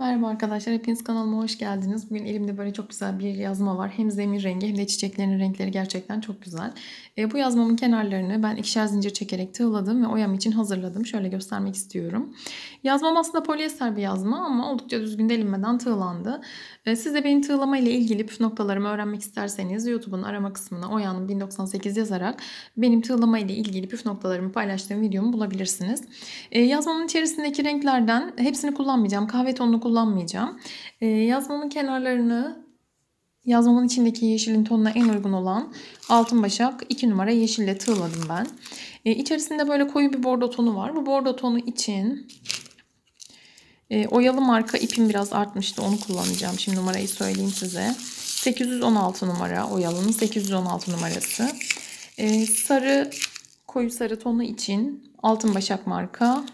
Merhaba arkadaşlar, hepiniz kanalıma hoş geldiniz. Bugün elimde böyle çok güzel bir yazma var. Hem zemin rengi hem de çiçeklerin renkleri gerçekten çok güzel. E, bu yazmamın kenarlarını ben ikişer zincir çekerek tığladım ve oyam için hazırladım. Şöyle göstermek istiyorum. Yazmam aslında polyester bir yazma ama oldukça düzgün delinmeden tığlandı. E, siz de benim tığlama ile ilgili püf noktalarımı öğrenmek isterseniz YouTube'un arama kısmına Oya'nın 1098 yazarak benim tığlama ile ilgili püf noktalarımı paylaştığım videomu bulabilirsiniz. E, yazmamın içerisindeki renklerden hepsini kullanmayacağım. Kahve tonunu kullanmayacağım. E, yazmamın kenarlarını yazmamın içindeki yeşilin tonuna en uygun olan altın başak 2 numara yeşille tığladım ben. E, içerisinde böyle koyu bir bordo tonu var. Bu bordo tonu için e, oyalı marka ipim biraz artmıştı. Onu kullanacağım. Şimdi numarayı söyleyeyim size. 816 numara oyalının 816 numarası. E, sarı koyu sarı tonu için altın başak marka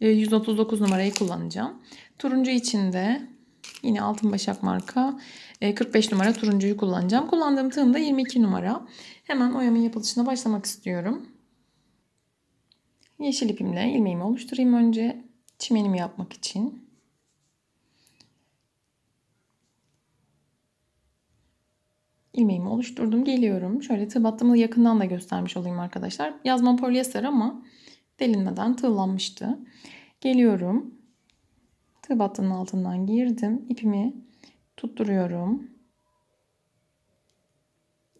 e, 139 numarayı kullanacağım. Turuncu için de yine altın başak marka e, 45 numara turuncuyu kullanacağım. Kullandığım tığım da 22 numara. Hemen oyamın yapılışına başlamak istiyorum. Yeşil ipimle ilmeğimi oluşturayım önce çimenimi yapmak için. ilmeğimi oluşturdum. Geliyorum. Şöyle tığ battığımı yakından da göstermiş olayım arkadaşlar. Yazma polyester ama delinmeden tığlanmıştı. Geliyorum. Tığ altından girdim. İpimi tutturuyorum.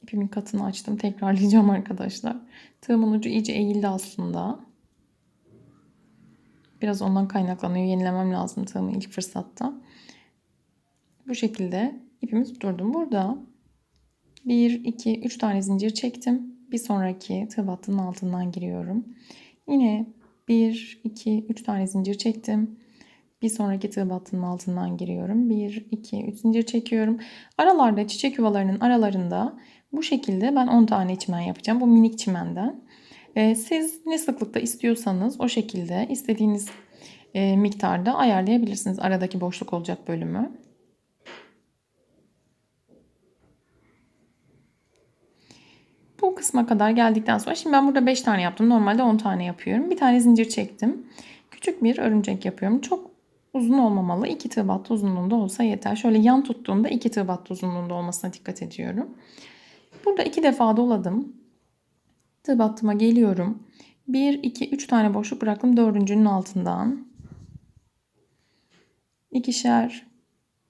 İpimin katını açtım. Tekrarlayacağım arkadaşlar. Tığımın ucu iyice eğildi aslında. Biraz ondan kaynaklanıyor. Yenilemem lazım tığımı ilk fırsatta. Bu şekilde ipimi tutturdum. Burada 1, 2, 3 tane zincir çektim. Bir sonraki tığ battının altından giriyorum. Yine 1, 2, 3 tane zincir çektim. Bir sonraki tığ battının altından giriyorum. 1, 2, 3 zincir çekiyorum. Aralarda çiçek yuvalarının aralarında bu şekilde ben 10 tane çimen yapacağım. Bu minik çimenden. Ee, siz ne sıklıkta istiyorsanız o şekilde istediğiniz e, miktarda ayarlayabilirsiniz aradaki boşluk olacak bölümü. Bu kısma kadar geldikten sonra şimdi ben burada 5 tane yaptım. Normalde 10 tane yapıyorum. Bir tane zincir çektim. Küçük bir örümcek yapıyorum. Çok uzun olmamalı. 2 tığ battı uzunluğunda olsa yeter. Şöyle yan tuttuğumda 2 tığ battı uzunluğunda olmasına dikkat ediyorum. Burada 2 defa doladım. Tığ battıma geliyorum. 1, 2, 3 tane boşluk bıraktım. Dördüncünün altından. İkişer,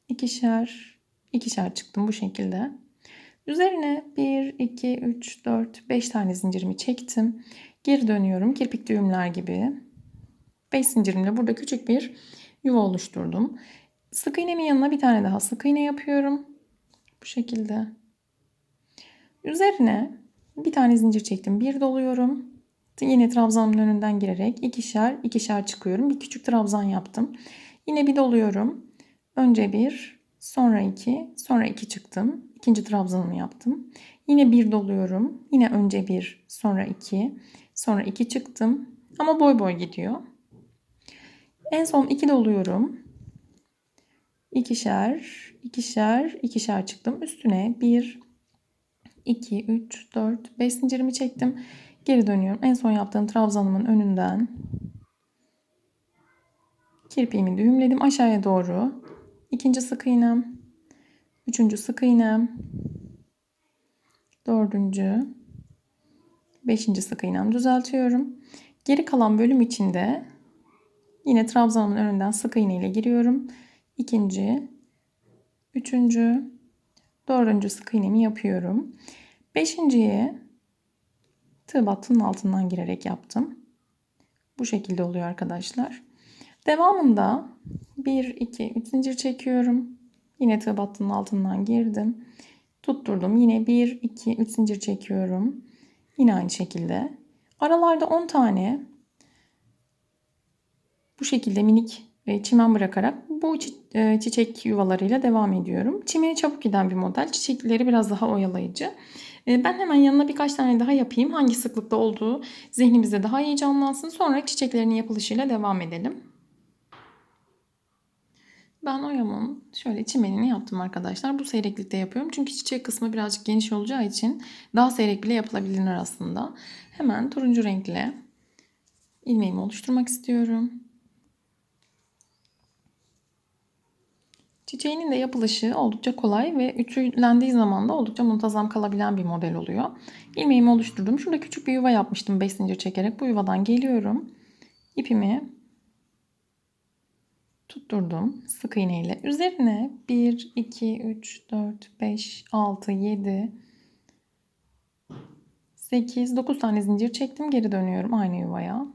ikişer, ikişer çıktım bu şekilde. Üzerine 1, 2, 3, 4, 5 tane zincirimi çektim. Geri dönüyorum kirpik düğümler gibi. 5 zincirimle burada küçük bir yuva oluşturdum. Sık iğnemin yanına bir tane daha sık iğne yapıyorum. Bu şekilde. Üzerine bir tane zincir çektim. Bir doluyorum. Yine trabzanın önünden girerek ikişer ikişer çıkıyorum. Bir küçük trabzan yaptım. Yine bir doluyorum. Önce bir, sonra iki, sonra iki çıktım. İkinci trabzanımı yaptım. Yine bir doluyorum. Yine önce bir, sonra iki, sonra iki çıktım. Ama boy boy gidiyor. En son iki doluyorum. İkişer, ikişer, ikişer çıktım. Üstüne bir, 2, 3, 4, 5 zincirimi çektim. Geri dönüyorum. En son yaptığım trabzanımın önünden kirpiğimi düğümledim aşağıya doğru. İkinci sık iğnem, üçüncü sık iğnem, dördüncü, beşinci sık iğnem düzeltiyorum. Geri kalan bölüm içinde yine trabzanımın önünden sık iğne ile giriyorum. İkinci, üçüncü, dördüncü sık iğnemi yapıyorum. Beşinciye tığ battının altından girerek yaptım. Bu şekilde oluyor arkadaşlar. Devamında 1, 2, 3 zincir çekiyorum. Yine tığ battının altından girdim. Tutturdum. Yine 1, 2, 3 zincir çekiyorum. Yine aynı şekilde. Aralarda 10 tane bu şekilde minik çimen bırakarak bu e, çiçek yuvalarıyla devam ediyorum. Çimeni çabuk giden bir model. Çiçekleri biraz daha oyalayıcı. E, ben hemen yanına birkaç tane daha yapayım. Hangi sıklıkta olduğu zihnimizde daha iyi canlansın. Sonra çiçeklerin yapılışıyla devam edelim. Ben oyamın şöyle çimenini yaptım arkadaşlar. Bu seyreklikte yapıyorum. Çünkü çiçek kısmı birazcık geniş olacağı için daha seyrek bile yapılabilir aslında. Hemen turuncu renkle ilmeğimi oluşturmak istiyorum. Çiçeğinin de yapılışı oldukça kolay ve ütülendiği zaman da oldukça muntazam kalabilen bir model oluyor. İlmeğimi oluşturdum. Şurada küçük bir yuva yapmıştım 5 zincir çekerek. Bu yuvadan geliyorum. İpimi tutturdum sık iğne ile. Üzerine 1, 2, 3, 4, 5, 6, 7, 8, 9 tane zincir çektim. Geri dönüyorum aynı yuvaya.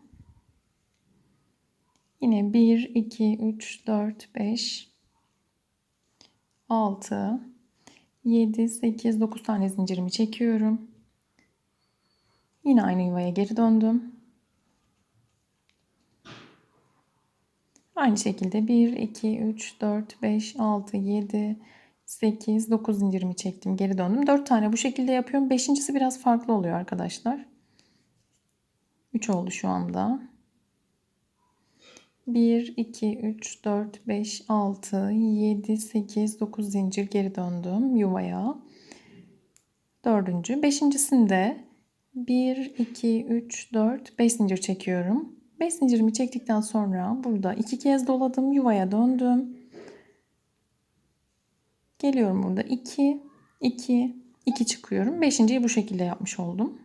Yine 1, 2, 3, 4, 5, 6, 7, 8, 9 tane zincirimi çekiyorum. Yine aynı yuvaya geri döndüm. Aynı şekilde 1, 2, 3, 4, 5, 6, 7, 8, 9 zincirimi çektim. Geri döndüm. 4 tane bu şekilde yapıyorum. Beşincisi biraz farklı oluyor arkadaşlar. 3 oldu şu anda. 1, 2, 3, 4, 5, 6, 7, 8, 9 zincir geri döndüm yuvaya. Dördüncü. Beşincisinde 1, 2, 3, 4, 5 zincir çekiyorum. 5 zincirimi çektikten sonra burada iki kez doladım. Yuvaya döndüm. Geliyorum burada 2, 2, 2 çıkıyorum. Beşinciyi bu şekilde yapmış oldum.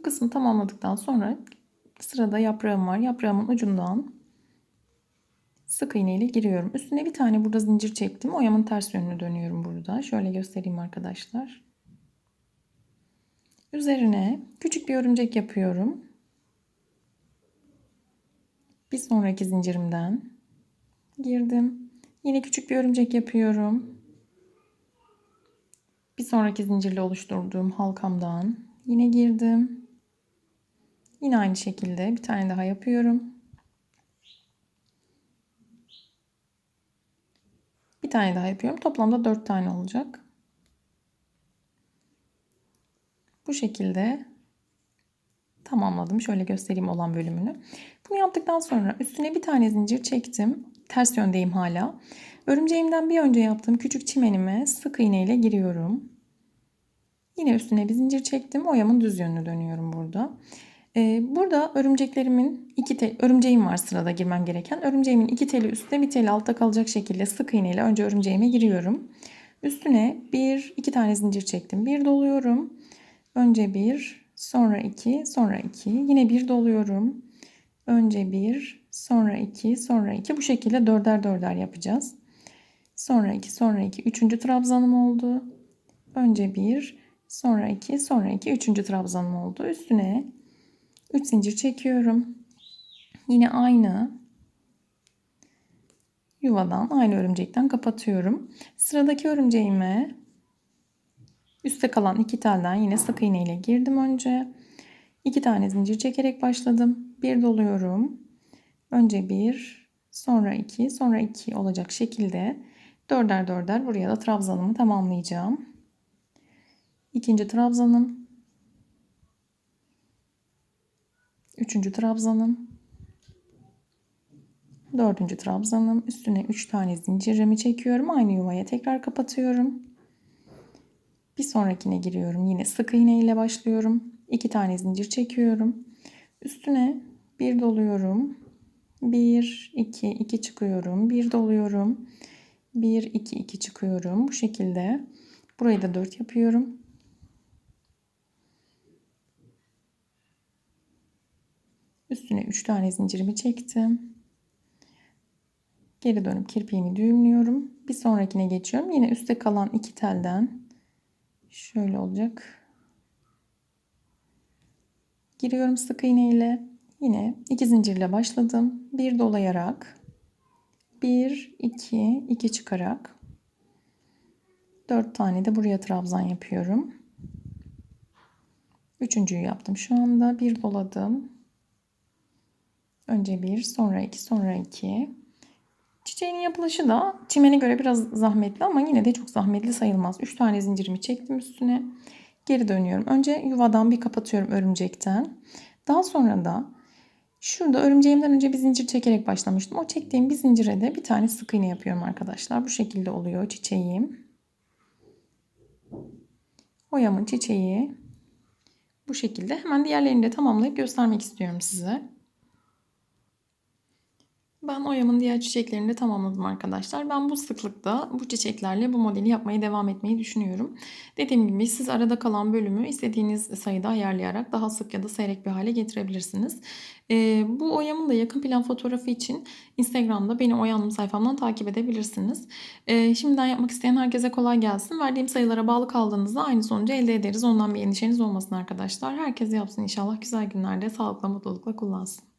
Bu kısmı tamamladıktan sonra sırada yaprağım var. Yaprağımın ucundan sık iğne ile giriyorum. Üstüne bir tane burada zincir çektim. Oyamın ters yönünü dönüyorum burada. Şöyle göstereyim arkadaşlar. Üzerine küçük bir örümcek yapıyorum. Bir sonraki zincirimden girdim. Yine küçük bir örümcek yapıyorum. Bir sonraki zincirle oluşturduğum halkamdan yine girdim. Yine aynı şekilde bir tane daha yapıyorum. Bir tane daha yapıyorum. Toplamda 4 tane olacak. Bu şekilde tamamladım. Şöyle göstereyim olan bölümünü. Bunu yaptıktan sonra üstüne bir tane zincir çektim. Ters yöndeyim hala. Örümceğimden bir önce yaptığım küçük çimenime sık iğne ile giriyorum. Yine üstüne bir zincir çektim. Oyamın düz yönünü dönüyorum burada. Ee, burada örümceklerimin iki tel, örümceğim var sırada girmem gereken. Örümceğimin iki teli üstte bir teli altta kalacak şekilde sık iğne ile önce örümceğime giriyorum. Üstüne bir iki tane zincir çektim. Bir doluyorum. Önce bir, sonra iki, sonra iki. Yine bir doluyorum. Önce bir, sonra iki, sonra iki. Bu şekilde dörder dörder yapacağız. Sonra iki, sonra iki. Üçüncü trabzanım oldu. Önce bir, sonra iki, sonra iki. Üçüncü trabzanım oldu. Üstüne üç zincir çekiyorum. Yine aynı yuvadan, aynı örümcekten kapatıyorum. Sıradaki örümceğime Üste kalan iki telden yine sık iğne ile girdim önce. İki tane zincir çekerek başladım. Bir doluyorum. Önce bir, sonra iki, sonra iki olacak şekilde dörder dörder buraya da trabzanımı tamamlayacağım. İkinci trabzanım. Üçüncü trabzanım. Dördüncü trabzanım. Üstüne üç tane zincirimi çekiyorum. Aynı yuvaya tekrar kapatıyorum. Bir sonrakine giriyorum. Yine sık iğne ile başlıyorum. İki tane zincir çekiyorum. Üstüne bir doluyorum. Bir, iki, iki çıkıyorum. Bir doluyorum. Bir, iki, iki çıkıyorum. Bu şekilde. Burayı da dört yapıyorum. Üstüne üç tane zincirimi çektim. Geri dönüp kirpiğimi düğümlüyorum. Bir sonrakine geçiyorum. Yine üstte kalan iki telden Şöyle olacak. Giriyorum sık iğne ile. Yine iki zincirle başladım. Bir dolayarak. Bir, iki, iki çıkarak. Dört tane de buraya trabzan yapıyorum. Üçüncüyü yaptım şu anda. Bir doladım. Önce bir, sonra iki, sonra iki. Çiçeğin yapılışı da çimene göre biraz zahmetli ama yine de çok zahmetli sayılmaz. 3 tane zincirimi çektim üstüne. Geri dönüyorum. Önce yuvadan bir kapatıyorum örümcekten. Daha sonra da şurada örümceğimden önce bir zincir çekerek başlamıştım. O çektiğim bir zincire de bir tane sık iğne yapıyorum arkadaşlar. Bu şekilde oluyor çiçeğim. Oyamın çiçeği bu şekilde. Hemen diğerlerini de tamamlayıp göstermek istiyorum size. Ben oyamın diğer çiçeklerini de tamamladım arkadaşlar. Ben bu sıklıkta bu çiçeklerle bu modeli yapmaya devam etmeyi düşünüyorum. Dediğim gibi siz arada kalan bölümü istediğiniz sayıda ayarlayarak daha sık ya da seyrek bir hale getirebilirsiniz. Ee, bu oyamın da yakın plan fotoğrafı için Instagram'da beni oyandım sayfamdan takip edebilirsiniz. Ee, şimdiden yapmak isteyen herkese kolay gelsin. Verdiğim sayılara bağlı kaldığınızda aynı sonucu elde ederiz. Ondan bir endişeniz olmasın arkadaşlar. Herkes yapsın inşallah güzel günlerde sağlıkla mutlulukla kullansın.